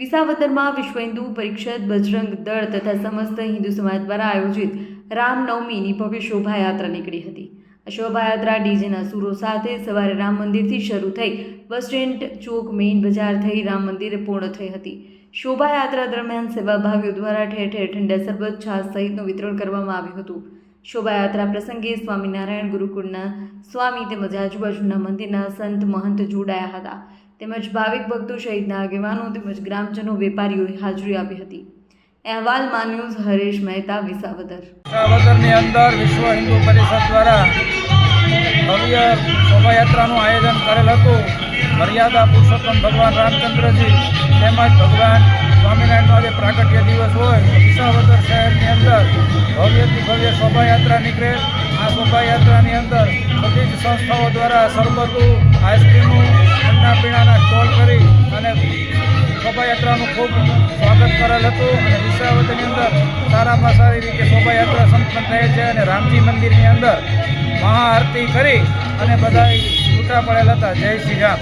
વિસાવદરમાં વિશ્વ હિન્દુ પરિષદ બજરંગ દળ તથા સમસ્ત હિન્દુ સમાજ દ્વારા આયોજિત રામનવમીની ભવ્ય શોભાયાત્રા નીકળી હતી. આ શોભાયાત્રા ડીજેના સૂરો સાથે સવારે રામ મંદિરથી શરૂ થઈ બસ સ્ટેન્ડ, ચોક, મેઇન બજાર થઈ રામ મંદિરે પૂર્ણ થઈ હતી. શોભાયાત્રા દરમિયાન સેવાભાવીઓ દ્વારા ઠેર ઠેર ઠંડા સરબત છાશ સહિતનું વિતરણ કરવામાં આવ્યું હતું. શોભાયાત્રા પ્રસંગે સ્વામિનારાયણ ગુરુકુળના સ્વામી તેમજ આજુબાજુના મંદિરના સંત મહંત જોડાયા હતા. તેમજ ભાવિક ભક્તો સહિતના આગેવાનો તેમજ ગ્રામજનો વેપારીઓએ હાજરી આપી હતી. અહેવાલમાં ન્યૂઝ હરેશ મહેતા, વિસાવદર. વિસાવદરની અંદર વિશ્વ હિન્દુ પરિષદ દ્વારા ભવ્ય શોભાયાત્રાનું આયોજન કરેલ હતું. મર્યાદા પુરુષોત્તમ ભગવાન રામચંદ્રજી તેમજ ભગવાન સ્વામિનારાયણનો આજે પ્રાગટ્ય દિવસ હોય. વિસાવદર શહેરની અંદર ભવ્યથી ભવ્ય શોભાયાત્રા નીકળે. આ શોભાયાત્રાની અંદર બધી જ સંસ્થાઓ દ્વારા સરબતું આઈસ્ક્રીમો ઠંડા કરી અને શોભાયાત્રાનું ખૂબ સ્વાગત કરેલ હતું અને વિશ્રાવતીની અંદર સારામાં સારી રીતે શોભાયાત્રા સંપન્ન થયેલ છે અને રામજી મંદિરની અંદર મહાઆરતી કરી અને બધા છૂટા પડેલ હતા. જય શ્રી રામ.